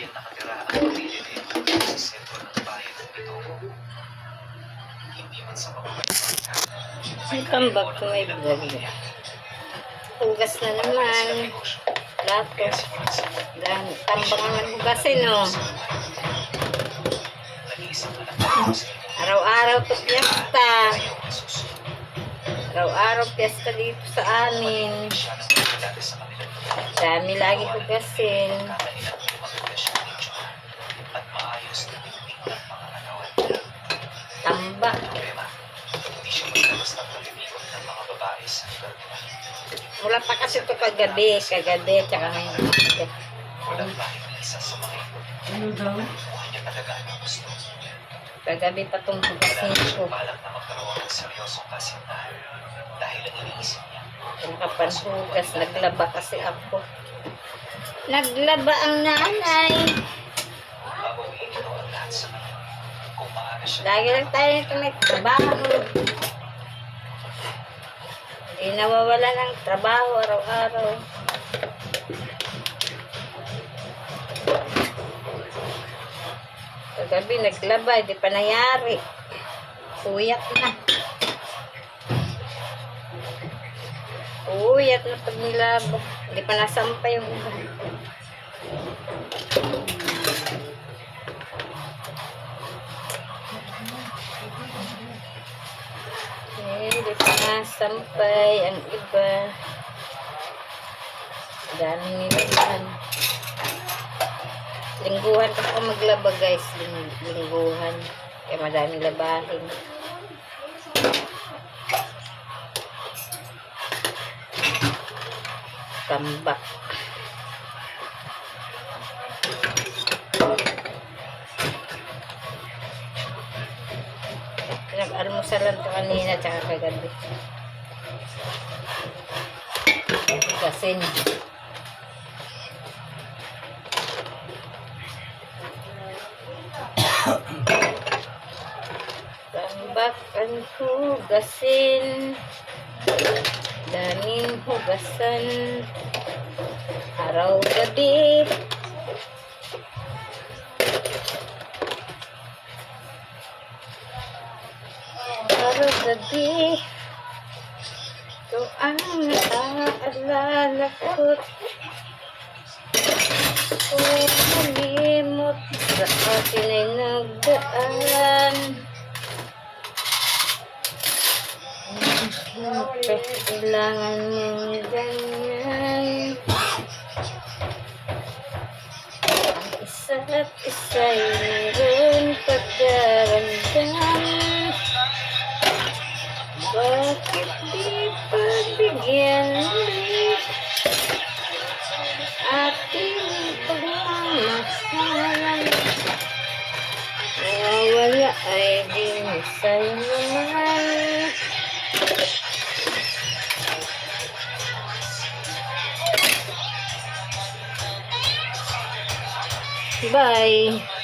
tuluyang nakatira ang pamilya din sa sentro ng bayan ng Bitogo. Hindi man sa pamamagitan Welcome back to my vlog. Hugas na naman. Lato. Dahil tambang ang naghugasin, no? Araw-araw to piyesta. Araw-araw piyesta dito sa amin. Dami lagi hugasin. Wala pa kasi to kagabi. Kagabi, tsaka ngayon. Ito. Ano daw? Kagabi pa tong Wala hugasin ko. balak na magkaroon ng seryosong kasintahan dahil ang iniisip niya, Ang kapanhugas, naglaba kasi ako. Naglaba ang nanay. ito Lagi lang tayo nito may trabaho. Hindi nawawala ng trabaho araw-araw. Kagabi naglaba, hindi pa nangyari. Uyat na. Uyat na pag nilaba. Hindi pa nasampay yung iba. Eh, hindi pa nasampay ang iba. Dami nilaban. Lingguhan pa ako maglaba guys. Ling- Lingguhan. Kaya madami labahin. Tambak. Pinag-almusalan ko kanina tsaka kagabi. Kasin. Tambak ang hugasin. Daming hugasan. Araw gabi. Gabi. Ito ang naaalala ko. Kung malimot sa akin ay nagdaan. Siyempre, kailangan mong ganyan. Isa't isa'y meron pagdaramdam. Bakit di pagbigyan ulit ating pagmamahalan? Nawawala ay di sa'yo naman. Bye.